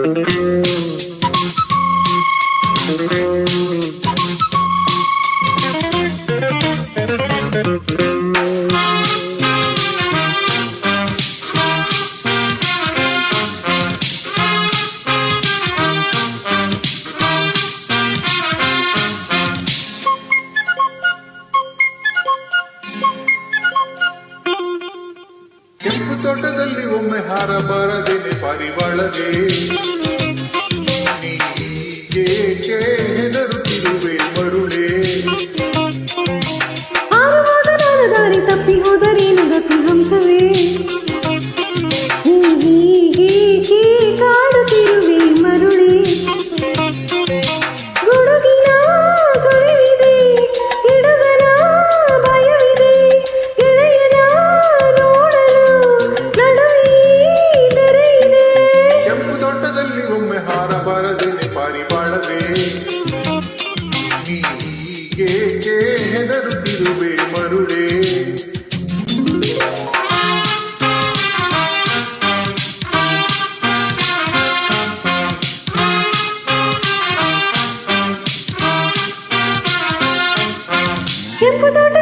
Thank you. Carla Dias. இயேசுவே மருளே எப்போதோட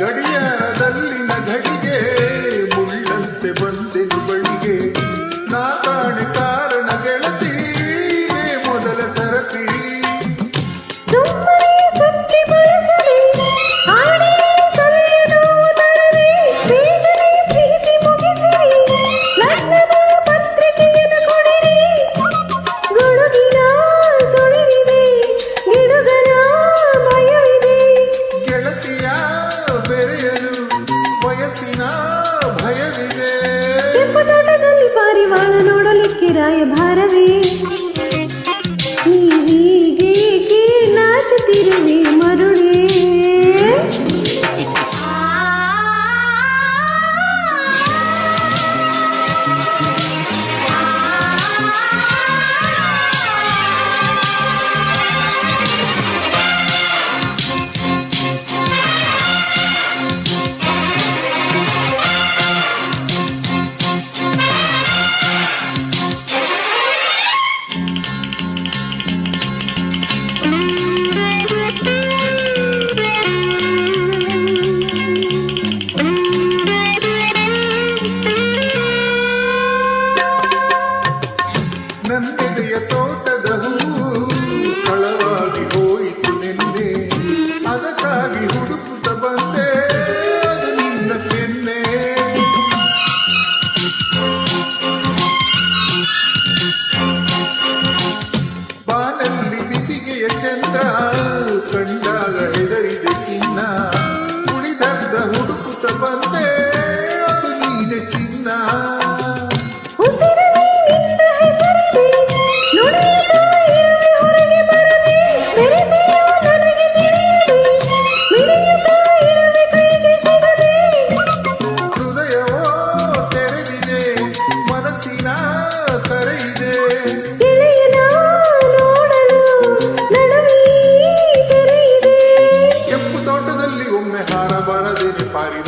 Dougie. పారి వాళ్ళ నోడలిక్కి రాయ భారవే ನನ್ನೆದೆಯ ತೋಟದ ಹೂ ಕಳವಾಗಿ ಹೋಯಿತು ನಿನ್ನೆ. ಅದಕ್ಕಾಗಿ ಹುಡುಕುತ್ತ ಬಂದೆ, ಅದು ನಿನ್ನ ಕೆನ್ನೆ. ಬಾನಲ್ಲಿ ಬಿದಿಗೆಯ ಚಂದ್ರ, ಕಣ್ಣು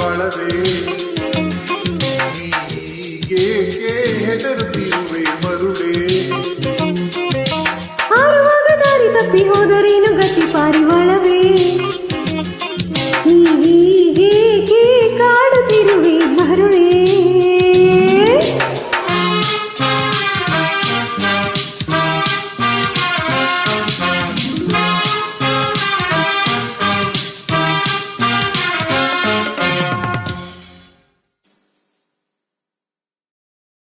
ಬಾಳದೆ ಹೀಗೇಕೆ ಹೆದರುತ್ತಿರುವೆ ಮರುಳೆ? ಹಾರುವಾಗ